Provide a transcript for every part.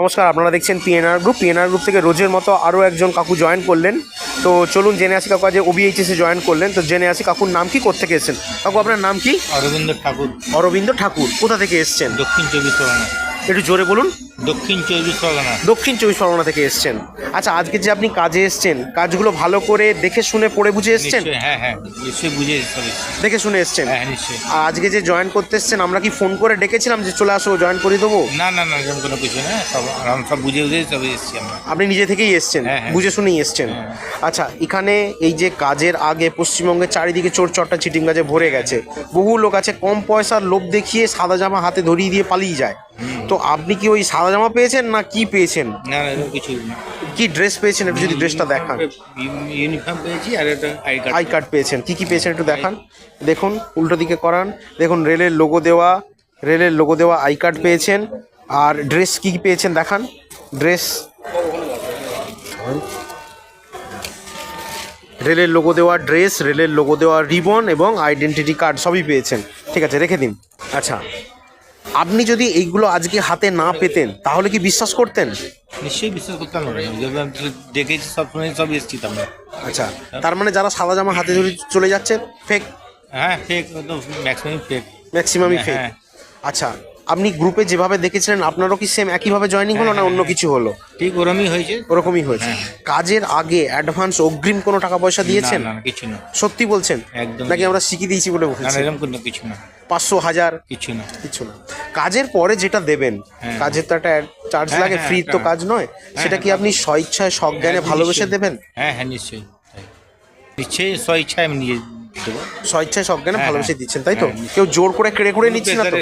নমস্কার আপনারা দেখছেন পিএনআর গ্রুপ পিএনআর গ্রুপ থেকে রোজের মতো আরও একজন কাকু জয়েন করলেন। তো চলুন জেনে আসি কাকু আজ ওবিএইচএসে জয়েন করলেন। তো জেনে আসি কাকুর নাম কি থেকে এসেছেন? কাকু আপনার নাম কি? অরবিন্দ ঠাকুর। অরবিন্দ ঠাকুর কোথা থেকে এসছেন? দক্ষিণ চব্বিশ পরগনা। একটু জোরে বলুন। দক্ষিণ চব্বিশ পরগনা। দক্ষিণ চব্বিশ পরগনা থেকে এসেছেন। আচ্ছা আজকে যে আপনি কাজে এসছেন কাজগুলো ভালো করে দেখে শুনে পড়ে বুঝে এসেছেন? হ্যাঁ হ্যাঁ নিশ্চয়ই বুঝে দেখে শুনে এসছেন? হ্যাঁ নিশ্চয়ই। আর আজকে যে জয়েন করতে এসেছেন আমরা কি ফোন করে ডেকেছিলাম যে চলে আসো জয়েন করে দেবো? না না না এরকম কোনো কিছু না সব আরাম সব বুঝে বুঝে সব এসছি আমরা। আপনি নিজে থেকেই এসছেন? হ্যাঁ, হ্যাঁ। বুঝে শুনেই এসছেন? আচ্ছা এখানে এই যে কাজের আগে পশ্চিমবঙ্গের চারিদিকে চোর চট্টা চিটিং গাছে ভরে গেছে। বহু লোক আছে কম পয়সার লোভ দেখিয়ে সাদা জামা হাতে ধরিয়ে দিয়ে পালিয়ে যায়। তো আপনি কি ওই সাদা জামা পেয়েছেন না কি পেয়েছেন? না না এরকম কিছু না। কি ড্রেস পেয়েছেন? একটু যদি ড্রেসটা দেখান। ইউনিফর্ম পেয়েছি আর একটা আই কার্ড আই কার্ড পেয়েছেন। কি কি পেয়েছেন একটু দেখান। দেখুন উল্টো দিকে করান। দেখুন রেলের লোগো দেওয়া রেলের লোগো দেওয়া আই কার্ড পেয়েছেন। আর ড্রেস কি কি পেয়েছেন দেখান। ড্রেস রেলের লোগো দেওয়া ড্রেস রেলের লোগো দেওয়া রিবন এবং আইডেন্টিটি কার্ড সবই পেয়েছেন। ঠিক আছে রেখে দিন। আচ্ছা। আপনি যদি এইগুলো আজকে হাতে না পেতেন তাহলে কি বিশ্বাস করতেন? নিশ্চয়ই বিশ্বাস করতাম না। দেখেছি সব সময় সব এসছি আমরা। আচ্ছা তার মানে যারা সাদা জামা হাতে ধরে চলে যাচ্ছে ফেক হ্যাঁ ফেক ম্যাক্সিমাম ফেক ম্যাক্সিমামই ফেক। আচ্ছা আপনি গ্রুপে যেভাবে দেখেছিলেন আপনারও কি সেম একইভাবে জয়েনিং হলো না অন্য কিছু হলো? ঠিক ওরমই হয়েছে। ওরকমই হয়েছে। কাজের আগে অ্যাডভান্স অগ্রিম কোনো টাকা পয়সা দিয়েছেন? না না কিছু না। সত্যি বলছেন? একদম। নাকি আমরা শিখিয়ে দিয়েছি বলে না এরকম কোনো কিছু না। পাঁচশো হাজার? কিছু না। কিছু না। কাজের পরে যেটা দেবেন হ্যাঁ। কাজের তো একটা চার্জ হ্যাঁ, লাগে হ্যাঁ, ফ্রি তো একটা- কাজ নয়। সেটা কি আপনি স্বইচ্ছায় সজ্ঞানে হ্যাঁ, ভালোবেসে নিশ্চয়ই। দেবেন? হ্যাঁ হ্যাঁ নিশ্চয়ই। তাই। নিশ্চয়ই স্ব ইচ্ছায় আমি নিজে দেবো। স্বইচ্ছায় সজ্ঞানে হ্যাঁ, ভালোবেসে হ্যাঁ। দিচ্ছেন তাই তো? হ্যাঁ, কেউ জোর করে কেড়ে করে নিচ্ছে না তো?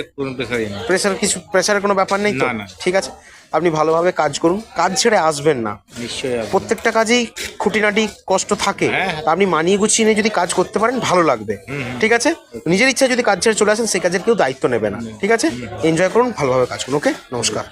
প্রেশার কিছু প্রেশারের কোনো ব্যাপার নেই তো। ঠিক আছে। আপনি ভালোভাবে কাজ করুন। কাজ ছেড়ে আসবেন না। নিশ্চয়ই প্রত্যেকটা কাজেই খুঁটিনাটি কষ্ট থাকে। আপনি মানিয়ে গুছিয়ে নিয়ে যদি কাজ করতে পারেন ভালো লাগবে। ঠিক আছে? নিজের ইচ্ছা যদি কাজ ছেড়ে চলে আসেন সেই কাজের কেউ দায়িত্ব নেবে না। ঠিক আছে? এনজয় করুন ভালোভাবে কাজ করুন ওকে? নমস্কার।